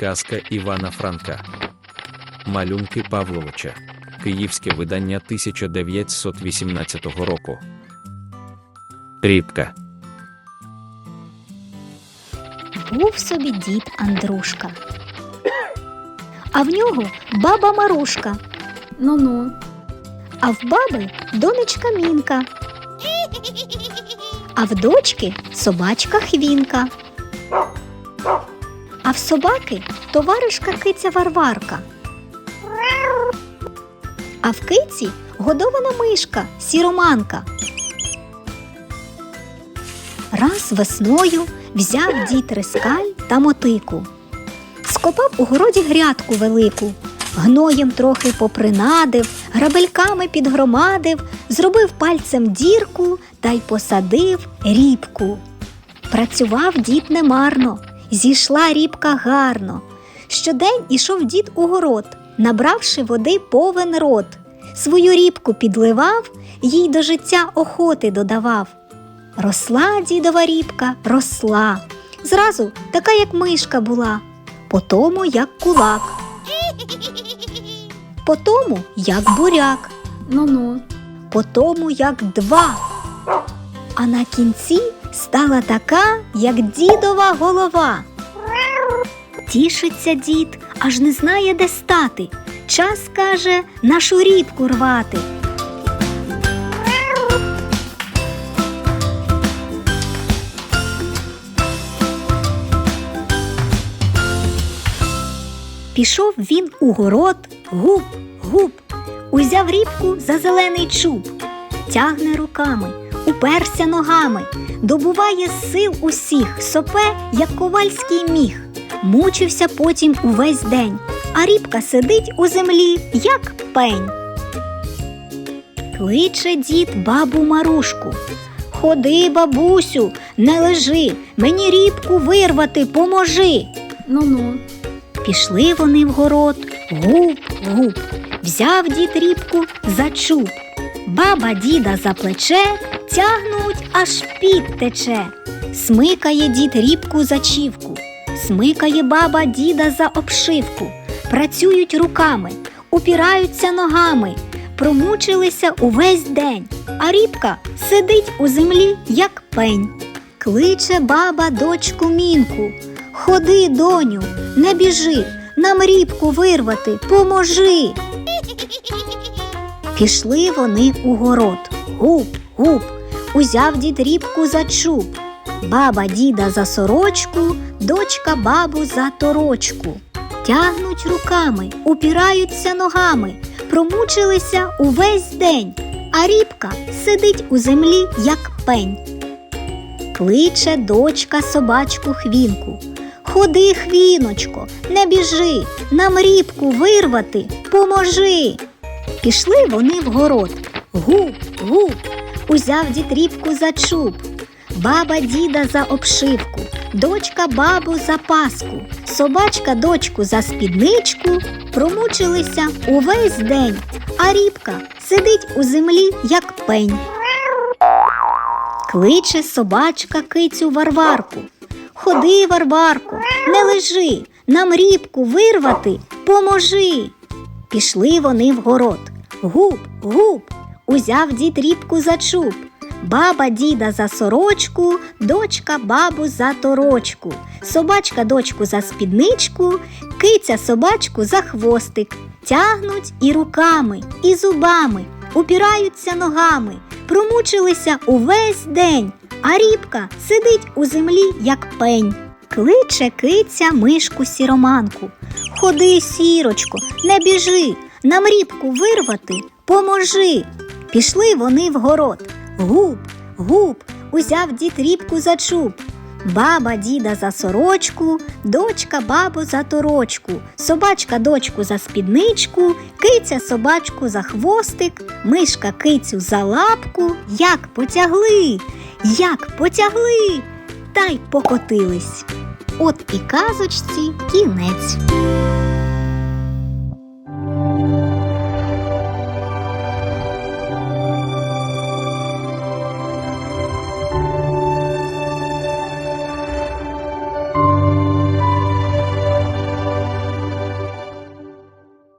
Казка Івана Франка. Малюнки Павловича. Київське видання 1918 року. Рібка. Був собі дід Андрушка. А в нього баба Марушка, Ну-ну. а в баби донечка Мінка, а в дочки собачка Хвінка. А в собаки товаришка киця Варварка. А в киці годована мишка сіроманка. Раз весною взяв дід рискаль та мотику. Скопав у городі грядку велику, гноєм трохи попринадив, грабельками підгромадив, зробив пальцем дірку та й посадив рібку. Працював дід немарно, зійшла рібка гарно. Щодень ішов дід у город, набравши води повен рот. Свою рібку підливав, їй до життя охоти додавав. Росла дідова рібка, росла. Зразу така, як мишка була, потому як кулак, потому як буряк, Ну-ну. потому як два. А на кінці стала така, як дідова голова. Тішиться дід, аж не знає, де стати. Час каже нашу рібку рвати. Пішов він у город, гуп, гуп, узяв рібку за зелений чуб, тягне руками, уперся ногами, добуває сил усіх, сопе, як ковальський міг, мучився потім увесь день, а рібка сидить у землі, як пень. Кличе дід бабу Марушку. Ходи, бабусю, не лежи, мені рібку вирвати поможи. Ну-ну. Пішли вони в город, гуп, гуп, взяв дід рібку за чуб. Баба діда за плече тягнуть, аж під тече. Смикає дід рібку за чівку, смикає баба діда за обшивку, працюють руками, упираються ногами, промучилися увесь день, а рібка сидить у землі, як пень. Кличе баба дочку мінку. Ходи, доню, не біжи, нам рібку вирвати, поможи. Пішли вони у город. Гуп, гуп, узяв дід рібку за чуб. Баба діда за сорочку, дочка бабу за торочку. Тягнуть руками, упираються ногами, промучилися увесь день, а рібка сидить у землі, як пень. Кличе дочка собачку хвінку. Ходи, хвіночко, не біжи, нам рібку вирвати, поможи. Пішли вони в город. Гуп, гуп, узяв дід рібку за чуб, баба діда за обшивку, дочка бабу за паску, собачка дочку за спідничку, промучилися увесь день, а рібка сидить у землі, як пень. Кличе собачка кицю Варварку. Ходи, Варварку, не лежи, нам рібку вирвати, поможи. Пішли вони в город. Гуп, гуп, узяв дід рібку за чуб. Баба діда за сорочку, дочка бабу за торочку, собачка дочку за спідничку, киця собачку за хвостик. Тягнуть і руками, і зубами, упираються ногами, промучилися увесь день, а рібка сидить у землі, як пень. Кличе киця мишку сіроманку. Ходи, сірочко, не біжи, нам рібку вирвати, поможи. Пішли вони в город. Гуп, гуп, узяв дід рібку за чуб. Баба діда за сорочку, дочка бабу за торочку, собачка дочку за спідничку, киця собачку за хвостик, мишка кицю за лапку. Як потягли, як потягли, та й покотились. От і казочці кінець.